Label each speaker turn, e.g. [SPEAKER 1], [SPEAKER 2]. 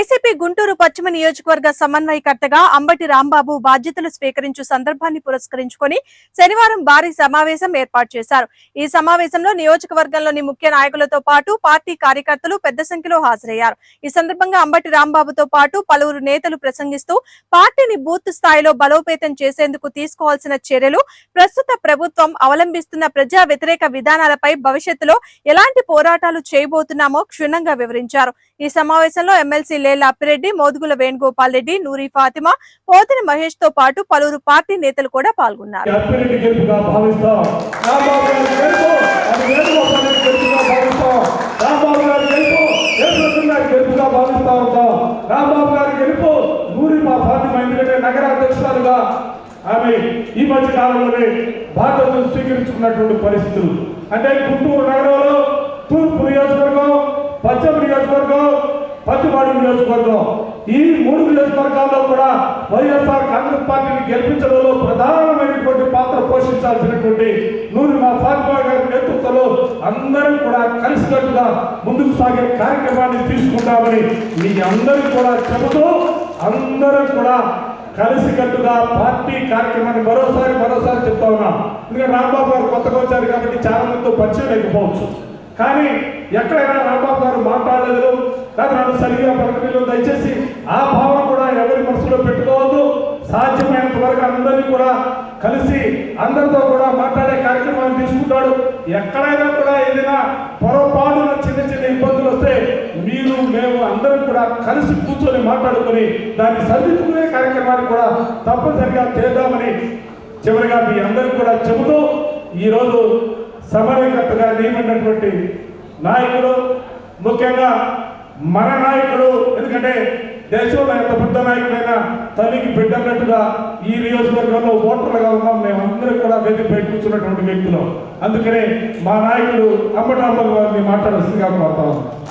[SPEAKER 1] YCP Guntur పశ్చిమ నియోజకవర్గ సమన్వయకర్తగా అంబటి రాంబాబు బాధ్యతలు స్వీకరించు సందర్భాన్ని పురస్కరించుకొని శనివారం భారీ సమావేశం ఏర్పాటు చేశారు. ఈ సమావేశంలో నియోజకవర్గంలోని ముఖ్య నాయకులతో పాటు పార్టీ కార్యకర్తలు పెద్ద సంఖ్యలో హాజరయ్యారు. ఈ సందర్భంగా అంబటి రాంబాబుతో పాటు పలువురు నేతలు ప్రసంగిస్తూ పార్టీని బూత్ స్థాయిలో బలోపేతం చేసేందుకు తీసుకోవాల్సిన చర్యలు ప్రస్తుత ప్రభుత్వం అవలంబిస్తున్న ప్రజా వ్యతిరేక విధానాలపై భవిష్యత్తులో ఎలాంటి పోరాటాలు చేయబోతున్నామో క్షుణ్ణంగా వివరించారు. ఈ సమావేశంలో ఎమ్మెల్సీ లేలా అప్పిరెడ్డి మోదుగుల వేణుగోపాల్ రెడ్డి నూరి ఫాతిమా పోతిన మహేష్తో పాటు పలువురు పార్టీ నేతలు కూడా పాల్గొన్నారు.
[SPEAKER 2] రాంబాబు గారి గెలుపు నూరి మా ఫాతిమా ఎందుకంటే నగర అధ్యక్షురాలుగా ఆమె ఈ మధ్య కాలంలోనే బాధ్యతలు స్వీకరించుకున్నటువంటి పరిస్థితులు. అంటే గుంటూరు నగరంలో తూర్పు నియోజకవర్గం పశ్చిమ నియోజకవర్గం పత్తిపాడు నియోజకవర్గం. ఈ మూడు నియోజకవర్గాల్లో కూడా వైఎస్ఆర్ కాంగ్రెస్ పార్టీని గెలిపించడంలో ప్రధానమైనటువంటి పాత్ర పోషించాల్సినటువంటి నూరు మా ఫాతిమా గారి నేతృత్వంలో అందరం కూడా కలిసికట్టుగా ముందుకు సాగే కార్యక్రమాన్ని తీసుకుంటామని మీ అందరికీ కూడా చెబుతూ అందరం కూడా కలిసికట్టుగా పార్టీ కార్యక్రమాన్ని మరోసారి మరోసారి చెప్తా ఉన్నాం. ఎందుకంటే రాంబాబు గారు కొత్తగా వచ్చారు కాబట్టి చాలా మందితో పరిచయం లేకపోవచ్చు. కానీ ఎక్కడైనా రాంబాబు గారు మాట్లాడలేదు కానీ నన్ను సరిగ్గా పలకలేదు దయచేసి ఆ భావన కూడా ఎవరి మనసులో పెట్టుకోవద్దు. సాధ్యమైనంత వరకు అందరినీ కూడా కలిసి అందరితో కూడా మాట్లాడే కార్యక్రమాన్ని తీసుకుంటాడు. ఎక్కడైనా కూడా ఏదైనా పొరపాటున చిన్న చిన్న ఇబ్బందులు వస్తే మీరు మేము అందరం కూడా కలిసి కూర్చొని మాట్లాడుకొని దాన్ని సరిదిద్దుకునే కార్యక్రమాన్ని కూడా తప్పనిసరిగా చేద్దామని చివరిగా మీ అందరికీ కూడా చెబుతూ ఈరోజు సమన్వయకర్తగా నియమైనటువంటి నాయకుడు ముఖ్యంగా మన నాయకుడు ఎందుకంటే దేశంలో ఎంత పెద్ద నాయకుడైనా తల్లికి బిడ్డన్నట్టుగా ఈ నియోజకవర్గంలో ఓటర్లుగా ఉన్నాం మేమందరం కూడా వేదికపై కూర్చున్నటువంటి వ్యక్తులు. అందుకనే మా నాయకుడు అమ్మటాంబ గారిని మాట్లాడాల్సిందిగా కోరుతాం